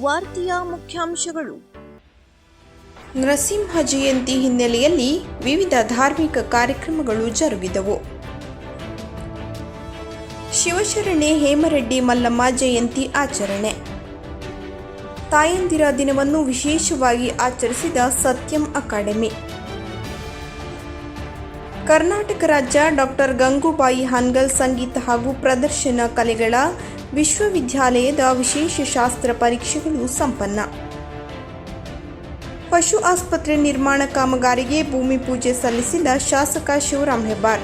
ವಾರ್ತೆಯ ಮುಖ್ಯಾಂಶಗಳು. ನರಸಿಂಹ ಜಯಂತಿ ಹಿನ್ನೆಲೆಯಲ್ಲಿ ವಿವಿಧ ಧಾರ್ಮಿಕ ಕಾರ್ಯಕ್ರಮಗಳು ಜರುಗಿದವು. ಶಿವಶರಣೆ ಹೇಮರೆಡ್ಡಿ ಮಲ್ಲಮ್ಮ ಜಯಂತಿ ಆಚರಣೆ. ತಾಯಂದಿರ ದಿನವನ್ನು ವಿಶೇಷವಾಗಿ ಆಚರಿಸಿದ ಸತ್ಯಂ ಅಕಾಡೆಮಿ. ಕರ್ನಾಟಕ ರಾಜ್ಯ ಡಾಕ್ಟರ್ ಗಂಗೂಬಾಯಿ ಹಾನ್ಗಲ್ ಸಂಗೀತ ಹಾಗೂ ಪ್ರದರ್ಶನ ಕಲೆಗಳ ವಿಶ್ವವಿದ್ಯಾಲಯದ ವಿಶೇಷ ಶಾಸ್ತ್ರ ಪರೀಕ್ಷೆಗಳು ಸಂಪನ್ನ. ಪಶು ಆಸ್ಪತ್ರೆ ನಿರ್ಮಾಣ ಕಾಮಗಾರಿಗೆ ಭೂಮಿ ಪೂಜೆ ಸಲ್ಲಿಸಿದ ಶಾಸಕ ಶಿವರಾಮ್ ಹೆಬ್ಬಾರ್.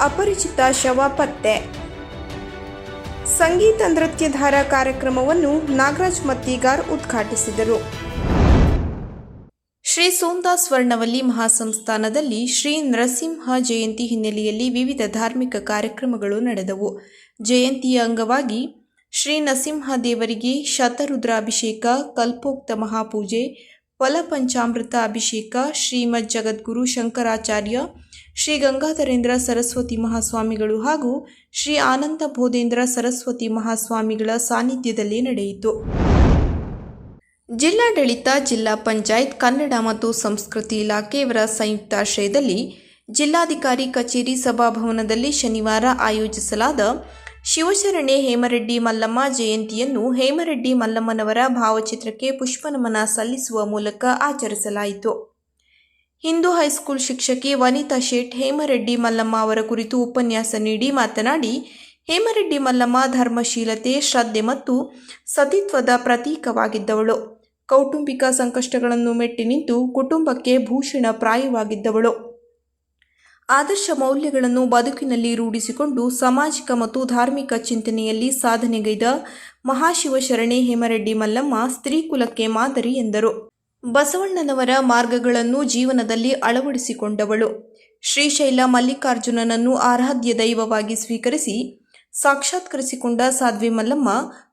ಅಪರಿಚಿತ ಶವ ಪತ್ತೆ. ಸಂಗೀತ ನೃತ್ಯಧಾರ ಕಾರ್ಯಕ್ರಮವನ್ನು ನಾಗರಾಜ್ ಮತ್ತಿಗಾರ್ ಉದ್ಘಾಟಿಸಿದರು. ಶ್ರೀ ಸೋಮದಾಸ್ ಸ್ವರ್ಣವಲ್ಲಿ ಮಹಾಸಂಸ್ಥಾನದಲ್ಲಿ ಶ್ರೀ ನರಸಿಂಹ ಜಯಂತಿ ಹಿನ್ನೆಲೆಯಲ್ಲಿ ವಿವಿಧ ಧಾರ್ಮಿಕ ಕಾರ್ಯಕ್ರಮಗಳು ನಡೆದವು. ಜಯಂತಿಯ ಅಂಗವಾಗಿ ಶ್ರೀ ನರಸಿಂಹ ದೇವರಿಗೆ ಶತರುದ್ರಾಭಿಷೇಕ, ಕಲ್ಪೋಕ್ತ ಮಹಾಪೂಜೆ ಫಲಪಂಚಾಮೃತ ಅಭಿಷೇಕ, ಶ್ರೀಮದ್ ಜಗದ್ಗುರು ಶಂಕರಾಚಾರ್ಯ, ಶ್ರೀ ಗಂಗಾಧರೇಂದ್ರ ಸರಸ್ವತಿ ಮಹಾಸ್ವಾಮಿಗಳು ಹಾಗೂ ಶ್ರೀ ಆನಂದ ಬೋಧೇಂದ್ರ ಸರಸ್ವತಿ ಮಹಾಸ್ವಾಮಿಗಳ ಸಾನ್ನಿಧ್ಯದಲ್ಲಿ ನಡೆಯಿತು. ಜಿಲ್ಲಾಡಳಿತ, ಜಿಲ್ಲಾ ಪಂಚಾಯತ್, ಕನ್ನಡ ಮತ್ತು ಸಂಸ್ಕೃತಿ ಇಲಾಖೆಯವರ ಸಂಯುಕ್ತಾಶ್ರಯದಲ್ಲಿ ಜಿಲ್ಲಾಧಿಕಾರಿ ಕಚೇರಿ ಸಭಾಭವನದಲ್ಲಿ ಶನಿವಾರ ಆಯೋಜಿಸಲಾದ ಶಿವಶರಣೆ ಹೇಮರೆಡ್ಡಿ ಮಲ್ಲಮ್ಮ ಜಯಂತಿಯನ್ನು ಹೇಮರೆಡ್ಡಿ ಮಲ್ಲಮ್ಮನವರ ಭಾವಚಿತ್ರಕ್ಕೆ ಪುಷ್ಪನಮನ ಸಲ್ಲಿಸುವ ಮೂಲಕ ಆಚರಿಸಲಾಯಿತು. ಹಿಂದೂ ಹೈಸ್ಕೂಲ್ ಶಿಕ್ಷಕಿ ವನಿತಾ ಶೇಟ್ ಹೇಮರೆಡ್ಡಿ ಮಲ್ಲಮ್ಮ ಅವರ ಕುರಿತು ಉಪನ್ಯಾಸ ನೀಡಿ ಮಾತನಾಡಿ, ಹೇಮರೆಡ್ಡಿ ಮಲ್ಲಮ್ಮ ಧರ್ಮಶೀಲತೆ, ಶ್ರದ್ಧೆ ಮತ್ತು ಸತಿತ್ವದ ಪ್ರತೀಕವಾಗಿದ್ದವಳು. ಕೌಟುಂಬಿಕ ಸಂಕಷ್ಟಗಳನ್ನು ಮೆಟ್ಟಿ ನಿಂತು ಕುಟುಂಬಕ್ಕೆ ಭೂಷಣ ಪ್ರಾಯವಾಗಿದ್ದವಳು. ಆದರ್ಶ ಮೌಲ್ಯಗಳನ್ನು ಬದುಕಿನಲ್ಲಿ ರೂಢಿಸಿಕೊಂಡು ಸಾಮಾಜಿಕ ಮತ್ತು ಧಾರ್ಮಿಕ ಚಿಂತನೆಯಲ್ಲಿ ಸಾಧನೆಗೈದ ಮಹಾಶಿವಶರಣೆ ಹೇಮರೆಡ್ಡಿ ಮಲ್ಲಮ್ಮ ಸ್ತ್ರೀಕುಲಕ್ಕೆ ಮಾದರಿ ಎಂದರು. ಬಸವಣ್ಣನವರ ಮಾರ್ಗಗಳನ್ನು ಜೀವನದಲ್ಲಿ ಅಳವಡಿಸಿಕೊಂಡವಳು. ಶ್ರೀಶೈಲ ಮಲ್ಲಿಕಾರ್ಜುನನನ್ನು ಆರಾಧ್ಯ ದೈವವಾಗಿ ಸ್ವೀಕರಿಸಿ ಸಾಕ್ಷಾತ್ಕರಿಸಿಕೊಂಡ ಸಾಧ್ವಿ ಮಲ್ಲಮ್ಮ,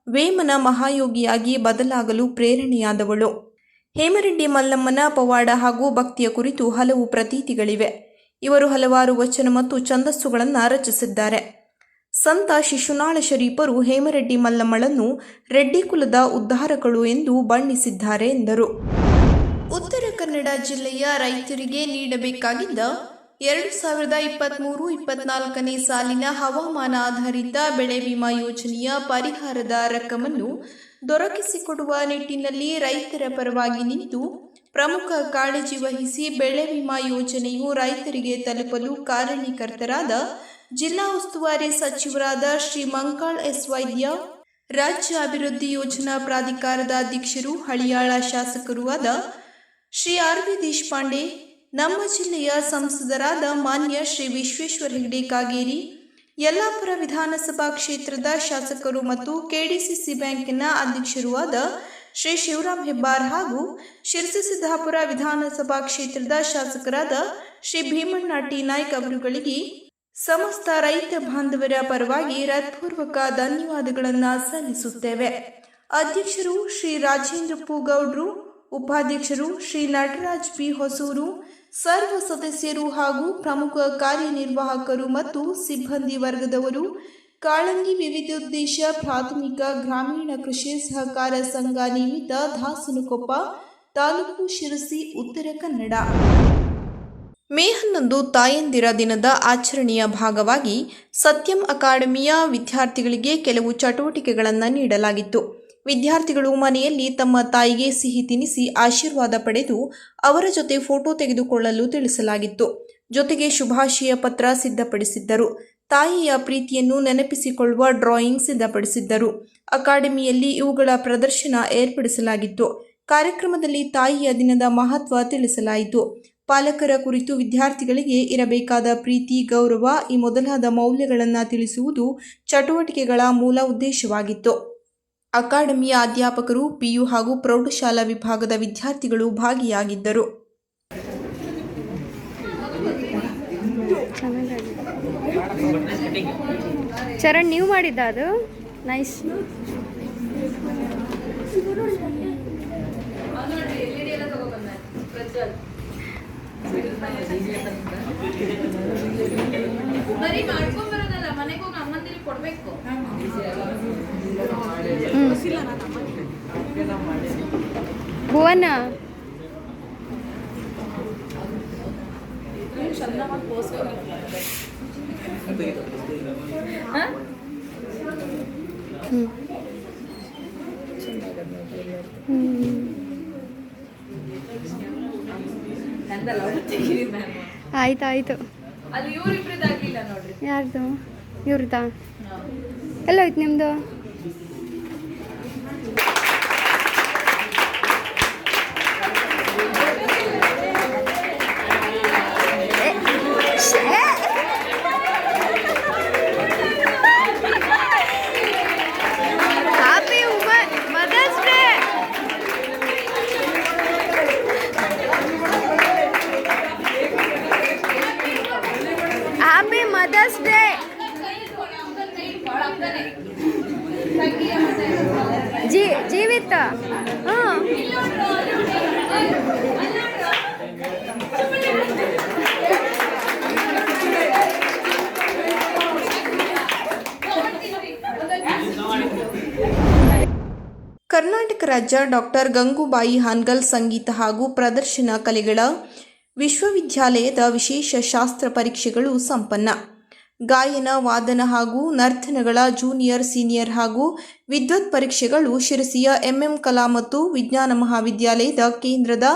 ವೇಮನ ಮಹಾಯೋಗಿಯಾಗಿ ಬದಲಾಗಲು ಪ್ರೇರಣೆಯಾದವಳು. ಹೇಮರೆಡ್ಡಿ ಮಲ್ಲಮ್ಮನ ಪವಾಡ ಹಾಗೂ ಭಕ್ತಿಯ ಕುರಿತು ಹಲವು ಪ್ರತೀತಿಗಳಿವೆ. ಇವರು ಹಲವಾರು ವಚನ ಮತ್ತು ಛಂದಸ್ಸುಗಳನ್ನು ರಚಿಸಿದ್ದಾರೆ. ಸಂತ ಶಿಶುನಾಳ ಶರೀಫರು ಹೇಮರೆಡ್ಡಿ ಮಲ್ಲಮ್ಮಳನ್ನು ರೆಡ್ಡಿ ಕುಲದ ಉದ್ಧಾರಕಳು ಎಂದು ಬಣ್ಣಿಸಿದ್ದಾರೆ ಎಂದರು. ಉತ್ತರ ಕನ್ನಡ ಜಿಲ್ಲೆಯ ರೈತರಿಗೆ ನೀಡಬೇಕಾಗಿದ್ದ ಎರಡು ಸಾವಿರದ ಇಪ್ಪತ್ತ್ಮೂರು ಇಪ್ಪತ್ನಾಲ್ಕನೇ ಸಾಲಿನ ಹವಾಮಾನ ಆಧಾರಿತ ಬೆಳೆ ವಿಮಾ ಯೋಜನೆಯ ಪರಿಹಾರದ ರಕಮನ್ನು ದೊರಕಿಸಿಕೊಡುವ ನಿಟ್ಟಿನಲ್ಲಿ ರೈತರ ಪರವಾಗಿ ನಿಂತು ಪ್ರಮುಖ ಕಾಳಜಿ ವಹಿಸಿ ಬೆಳೆ ವಿಮಾ ಯೋಜನೆಯು ರೈತರಿಗೆ ತಲುಪಲು ಕಾರಣೀಕರ್ತರಾದ ಜಿಲ್ಲಾ ಉಸ್ತುವಾರಿ ಸಚಿವರಾದ ಶ್ರೀ ಮಂಕಾಳ್ ಎಸ್ ವೈದ್ಯ, ರಾಜ್ಯ ಅಭಿವೃದ್ಧಿ ಯೋಜನಾ ಪ್ರಾಧಿಕಾರದ ಅಧ್ಯಕ್ಷರು, ಹಳಿಯಾಳ ಶಾಸಕರೂ ಆದ ಶ್ರೀ ಆರ್ ವಿ ದೇಶಪಾಂಡೆ ನಮ್ಮ ಜಿಲ್ಲೆಯ ಸಂಸದರಾದ ಮಾನ್ಯ ಶ್ರೀ ವಿಶ್ವೇಶ್ವರ ಹೆಗಡೆ ಕಾಗೇರಿ, ಯಲ್ಲಾಪುರ ವಿಧಾನಸಭಾ ಕ್ಷೇತ್ರದ ಶಾಸಕರು ಮತ್ತು ಕೆಡಿಸಿಸಿ ಬ್ಯಾಂಕಿನ ಅಧ್ಯಕ್ಷರೂ ಆದ ಶ್ರೀ ಶಿವರಾಮ್ ಹೆಬ್ಬಾರ್ ಹಾಗೂ ಶಿರಸಿ ಸಿದ್ದಾಪುರ ವಿಧಾನಸಭಾ ಕ್ಷೇತ್ರದ ಶಾಸಕರಾದ ಶ್ರೀ ಭೀಮಣ್ಣ ಟಿ. ನಾಯ್ಕ್ ಅವರುಗಳಿಗೆ ಸಮಸ್ತ ರೈತ ಬಾಂಧವರ ಪರವಾಗಿ ಹೃತ್ಪೂರ್ವಕ ಧನ್ಯವಾದಗಳನ್ನು ಸಲ್ಲಿಸುತ್ತೇವೆ. ಅಧ್ಯಕ್ಷರು ಶ್ರೀ ರಾಜೇಂದ್ರ ಪೂಗೌಡ್ರು, ಉಪಾಧ್ಯಕ್ಷರು ಶ್ರೀ ನಟರಾಜ್ ಪಿ. ಹೊಸೂರು ಸರ್ವ ಸದಸ್ಯರು ಹಾಗೂ ಪ್ರಮುಖ ಕಾರ್ಯನಿರ್ವಾಹಕರು ಮತ್ತು ಸಿಬ್ಬಂದಿ ವರ್ಗದವರು, ಕಾಳಂಗಿ ವಿವಿಧೋದ್ದೇಶ ಪ್ರಾಥಮಿಕ ಗ್ರಾಮೀಣ ಕೃಷಿ ಸಹಕಾರ ಸಂಘ ನಿಮಿತ್ತ ದಾಸನಕೊಪ್ಪ, ತಾಲೂಕು ಶಿರಸಿ, ಉತ್ತರ ಕನ್ನಡ. ಮೇ ಹನ್ನೊಂದು ತಾಯಂದಿರ ದಿನದ ಆಚರಣೆಯ ಭಾಗವಾಗಿ ಸತ್ಯಂ ಅಕಾಡೆಮಿಯ ವಿದ್ಯಾರ್ಥಿಗಳಿಗೆ ಕೆಲವು ಚಟುವಟಿಕೆಗಳನ್ನು ನೀಡಲಾಗಿತ್ತು. ವಿದ್ಯಾರ್ಥಿಗಳು ಮನೆಯಲ್ಲಿ ತಮ್ಮ ತಾಯಿಗೆ ಸಿಹಿ ತಿನಿಸಿ ಆಶೀರ್ವಾದ ಪಡೆದು ಅವರ ಜೊತೆ ಫೋಟೋ ತೆಗೆದುಕೊಳ್ಳಲು ತಿಳಿಸಲಾಗಿತ್ತು. ಜೊತೆಗೆ ಶುಭಾಶಯ ಪತ್ರ ಸಿದ್ಧಪಡಿಸಿದ್ದರು. ತಾಯಿಯ ಪ್ರೀತಿಯನ್ನು ನೆನಪಿಸಿಕೊಳ್ಳುವ ಡ್ರಾಯಿಂಗ್ ಸಿದ್ಧಪಡಿಸಿದ್ದರು. ಅಕಾಡೆಮಿಯಲ್ಲಿ ಇವುಗಳ ಪ್ರದರ್ಶನ ಏರ್ಪಡಿಸಲಾಗಿತ್ತು. ಕಾರ್ಯಕ್ರಮದಲ್ಲಿ ತಾಯಿಯ ದಿನದ ಮಹತ್ವ ತಿಳಿಸಲಾಯಿತು. ಪಾಲಕರ ಕುರಿತು ವಿದ್ಯಾರ್ಥಿಗಳಿಗೆ ಇರಬೇಕಾದ ಪ್ರೀತಿ, ಗೌರವ ಈ ಮೊದಲಾದ ಮೌಲ್ಯಗಳನ್ನು ತಿಳಿಸುವುದು ಚಟುವಟಿಕೆಗಳ ಮೂಲ ಉದ್ದೇಶವಾಗಿತ್ತು. ಅಕಾಡೆಮಿಯ ಅಧ್ಯಾಪಕರು ಪಿಯು ಹಾಗೂ ಪ್ರೌಢಶಾಲಾ ವಿಭಾಗದ ವಿದ್ಯಾರ್ಥಿಗಳು ಭಾಗಿಯಾಗಿದ್ದರು. ಚರಣ್ ನೀವು ಮಾಡಿದ್ದ ಅದು? ನೈಸ್ ಬರೀ ಮಾಡ್ಕೊಂಡ್ ಕೊಡ್ಬೇಕು. ಭುವನ. ಹ್ಮ್. ಹ್ಮ್. ಆಯ್ತು ಆಯ್ತು ಅಲ್ಲಿ ಇವ್ರಿಬ್ರದ್ದಾಗ್ಲಿಲ್ಲ ನೋಡ್ರಿ. ಯಾರ್ದು? ಇವ್ರದಾ ಎಲ್ಲ ಐತೆ ನಿಮ್ಮದು ಹ್ಯಾಪಿ ಮದರ್ಸ್ ಕರ್ನಾಟಕ ರಾಜ್ಯ ಡಾಕ್ಟರ್ ಗಂಗೂಬಾಯಿ ಹಾನ್ಗಲ್ ಸಂಗೀತ ಹಾಗೂ ಪ್ರದರ್ಶನ ಕಲೆಗಳ ವಿಶ್ವವಿದ್ಯಾಲಯದ ವಿಶೇಷ ಶಾಸ್ತ್ರ ಪರೀಕ್ಷೆಗಳು ಸಂಪನ್ನ. ಗಾಯನ, ವಾದನ ಹಾಗೂ ನರ್ತನಗಳ ಜೂನಿಯರ್ ಸೀನಿಯರ್ ಹಾಗೂ ವಿದ್ವತ್ ಪರೀಕ್ಷೆಗಳು ಶಿರಸಿಯ ಎಂಎಂ ಕಲಾ ಮತ್ತು ವಿಜ್ಞಾನ ಮಹಾವಿದ್ಯಾಲಯದ ಕೇಂದ್ರದ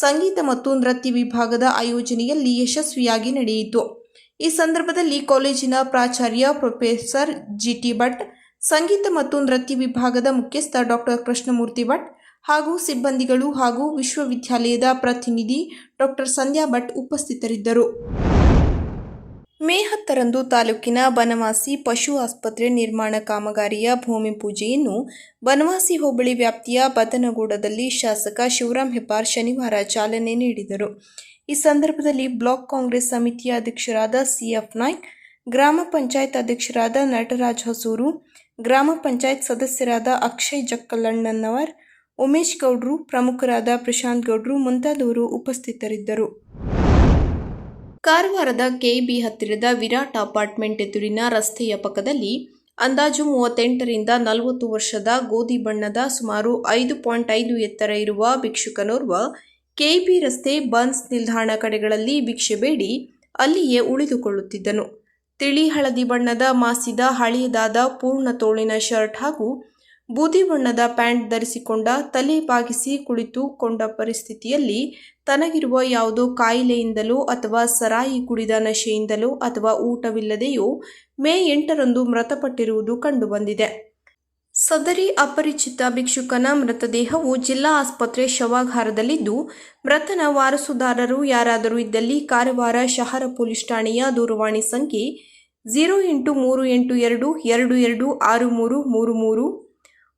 ಸಂಗೀತ ಮತ್ತು ನೃತ್ಯ ವಿಭಾಗದ ಆಯೋಜನೆಯಲ್ಲಿ ಯಶಸ್ವಿಯಾಗಿ ನಡೆಯಿತು. ಈ ಸಂದರ್ಭದಲ್ಲಿ ಕಾಲೇಜಿನ ಪ್ರಾಚಾರ್ಯ ಪ್ರೊಫೆಸರ್ ಜಿಟಿ ಭಟ್, ಸಂಗೀತ ಮತ್ತು ನೃತ್ಯ ವಿಭಾಗದ ಮುಖ್ಯಸ್ಥ ಡಾಕ್ಟರ್ ಕೃಷ್ಣಮೂರ್ತಿ ಭಟ್ ಹಾಗೂ ಸಿಬ್ಬಂದಿಗಳು ಹಾಗೂ ವಿಶ್ವವಿದ್ಯಾಲಯದ ಪ್ರತಿನಿಧಿ ಡಾಕ್ಟರ್ ಸಂಧ್ಯಾ ಭಟ್ ಉಪಸ್ಥಿತರಿದ್ದರು. ಮೇ ಹತ್ತರಂದು ತಾಲೂಕಿನ ಬನವಾಸಿ ಪಶು ಆಸ್ಪತ್ರೆ ನಿರ್ಮಾಣ ಕಾಮಗಾರಿಯ ಭೂಮಿ ಪೂಜೆಯನ್ನು ಬನವಾಸಿ ಹೋಬಳಿ ವ್ಯಾಪ್ತಿಯ ಬದನಗೂಡದಲ್ಲಿ ಶಾಸಕ ಶಿವರಾಮ್ ಹೆಬ್ಬಾರ್ ಶನಿವಾರ ಚಾಲನೆ ನೀಡಿದರು. ಈ ಸಂದರ್ಭದಲ್ಲಿ ಬ್ಲಾಕ್ ಕಾಂಗ್ರೆಸ್ ಸಮಿತಿಯ ಅಧ್ಯಕ್ಷರಾದ ಸಿಎಫ್ ನಾಯ್ಕ್, ಗ್ರಾಮ ಪಂಚಾಯತ್ ಅಧ್ಯಕ್ಷರಾದ ನಟರಾಜ್ ಹೊಸೂರು, ಗ್ರಾಮ ಪಂಚಾಯತ್ ಸದಸ್ಯರಾದ ಅಕ್ಷಯ್ ಜಕ್ಕಲಣ್ಣನವರ್ ಉಮೇಶ್ ಗೌಡ್ರು, ಪ್ರಮುಖರಾದ ಪ್ರಶಾಂತ್ ಗೌಡ್ರು ಮುಂತಾದವರು ಉಪಸ್ಥಿತರಿದ್ದರು. ಕಾರವಾರದ ಕೆಬಿ ಹತ್ತಿರದ ವಿರಾಟ್ ಅಪಾರ್ಟ್ಮೆಂಟ್ ಎದುರಿನ ರಸ್ತೆಯ ಪಕ್ಕದಲ್ಲಿ ಅಂದಾಜು ಮೂವತ್ತೆಂಟರಿಂದ ನಲವತ್ತು ವರ್ಷದ ಗೋಧಿ ಬಣ್ಣದ ಸುಮಾರು ಐದು ಪಾಯಿಂಟ್ ಐದು ಎತ್ತರ ಇರುವ ಭಿಕ್ಷುಕನೋರ್ವ ಕೆಬಿ ರಸ್ತೆ ಬನ್ಸ್ ನಿಲ್ದಾಣ ಕಡೆಗಳಲ್ಲಿ ಭಿಕ್ಷೆ ಬೇಡಿ ಅಲ್ಲಿಯೇ ಉಳಿದುಕೊಳ್ಳುತ್ತಿದ್ದನು. ತಿಳಿ ಹಳದಿ ಬಣ್ಣದ ಮಾಸಿದ ಹಳೆಯದಾದ ಪೂರ್ಣ ತೋಳಿನ ಶರ್ಟ್ ಹಾಗೂ ಬೂದಿ ಬಣ್ಣದ ಪ್ಯಾಂಟ್ ಧರಿಸಿಕೊಂಡ ತಲೆ ಬಾಗಿಸಿ ಕುಳಿತುಕೊಂಡ ಪರಿಸ್ಥಿತಿಯಲ್ಲಿ ತನಗಿರುವ ಯಾವುದೋ ಕಾಯಿಲೆಯಿಂದಲೋ ಅಥವಾ ಸರಾಯಿ ಕುಡಿದ ನಶೆಯಿಂದಲೋ ಅಥವಾ ಊಟವಿಲ್ಲದೆಯೋ ಮೇ ಎಂಟರಂದು ಮೃತಪಟ್ಟಿರುವುದು ಕಂಡುಬಂದಿದೆ. ಸದರಿ ಅಪರಿಚಿತ ಭಿಕ್ಷುಕನ ಮೃತದೇಹವು ಜಿಲ್ಲಾ ಆಸ್ಪತ್ರೆ ಶವಾಗಾರದಲ್ಲಿದ್ದು, ಮೃತನ ವಾರಸುದಾರರು ಯಾರಾದರೂ ಇದ್ದಲ್ಲಿ ಕಾರವಾರ ಶಹರ ಪೊಲೀಸ್ ಠಾಣೆಯ ದೂರವಾಣಿ ಸಂಖ್ಯೆ ಝೀರೋ ಎಂಟು ಮೂರು ಎಂಟು ಎರಡು ಎರಡು ಎರಡು ಆರು ಮೂರು ಮೂರು ಮೂರು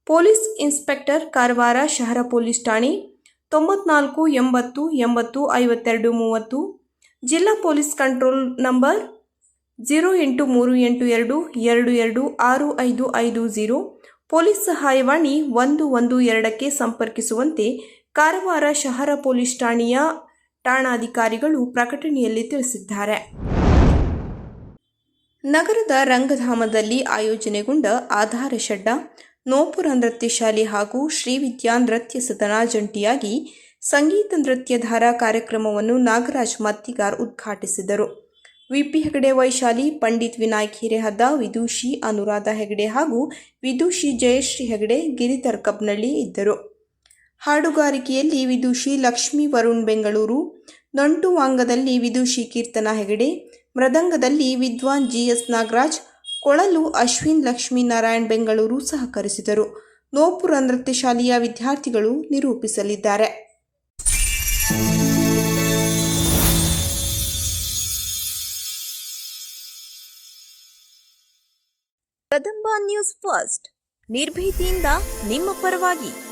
ಪೊಲೀಸ್ ಇನ್ಸ್ಪೆಕ್ಟರ್ ಕಾರವಾರ ಶಹರ ಪೊಲೀಸ್ ಠಾಣೆ, ತೊಂಬತ್ನಾಲ್ಕು, ಎಂಬತ್ತು ಎಂಬತ್ತು, ಐವತ್ತೆರಡು, ಮೂವತ್ತು, ಜಿಲ್ಲಾ ಪೊಲೀಸ್ ಕಂಟ್ರೋಲ್ ನಂಬರ್ ಝೀರೋ ಎಂಟು ಮೂರು ಎಂಟು ಎರಡು ಎರಡು ಎರಡು ಆರು ಐದು ಐದು ಝೀರೋ ಪೊಲೀಸ್ ಸಹಾಯವಾಣಿ ಒಂದು ಒಂದು ಎರಡಕ್ಕೆ ಸಂಪರ್ಕಿಸುವಂತೆ ಕಾರವಾರ ಶಹರ ಪೊಲೀಸ್ ಠಾಣೆಯ ಠಾಣಾಧಿಕಾರಿಗಳು ಪ್ರಕಟಣೆಯಲ್ಲಿ ತಿಳಿಸಿದ್ದಾರೆ. ನಗರದ ರಂಗಧಾಮದಲ್ಲಿ ಆಯೋಜನೆಗೊಂಡ ಆಧಾರ ಶೆಡ್ಡ ನೋಪುರ ನೃತ್ಯ ಶಾಲೆ ಹಾಗೂ ಶ್ರೀವಿದ್ಯಾ ನೃತ್ಯ ಸದನ ಜಂಟಿಯಾಗಿ ಸಂಗೀತ ನೃತ್ಯಧಾರ ಕಾರ್ಯಕ್ರಮವನ್ನು ನಾಗರಾಜ್ ಮತ್ತಿಗಾರ್ ಉದ್ಘಾಟಿಸಿದರು. ವಿಪಿ ಹೆಗಡೆ ವೈಶಾಲಿ, ಪಂಡಿತ್ ವಿನಾಯಕ್ ಹಿರೇಹದ್ದ ವಿದೂಷಿ ಅನುರಾಧ ಹೆಗಡೆ ಹಾಗೂ ವಿದೂಷಿ ಜಯಶ್ರೀ ಹೆಗಡೆ ಗಿರಿಧರ್ ಕಬ್ನಳ್ಳಿ ಇದ್ದರು. ಹಾಡುಗಾರಿಕೆಯಲ್ಲಿ ವಿದೂಷಿ ಲಕ್ಷ್ಮೀ ವರುಣ್ ಬೆಂಗಳೂರು, ನಂಟು ವಾಂಗದಲ್ಲಿ ವಿದೂಷಿ ಕೀರ್ತನಾ ಹೆಗಡೆ, ಮೃದಂಗದಲ್ಲಿ ವಿದ್ವಾನ್ ಜಿಎಸ್ ನಾಗರಾಜ್ ಕೊಳಲು ಅಶ್ವಿನ್ ಲಕ್ಷ್ಮೀನಾರಾಯಣ್ ಬೆಂಗಳೂರು ಸಹಕರಿಸಿದರು. ನೋಪುರ ನೃತ್ಯ ಶಾಲೆಯ ವಿದ್ಯಾರ್ಥಿಗಳು ನಿರೂಪಿಸಲಿದ್ದಾರೆ. Kadamba news first. ನಿರ್ಭೀತಿಯಿಂದ ನಿಮ್ಮ ಪರವಾಗಿ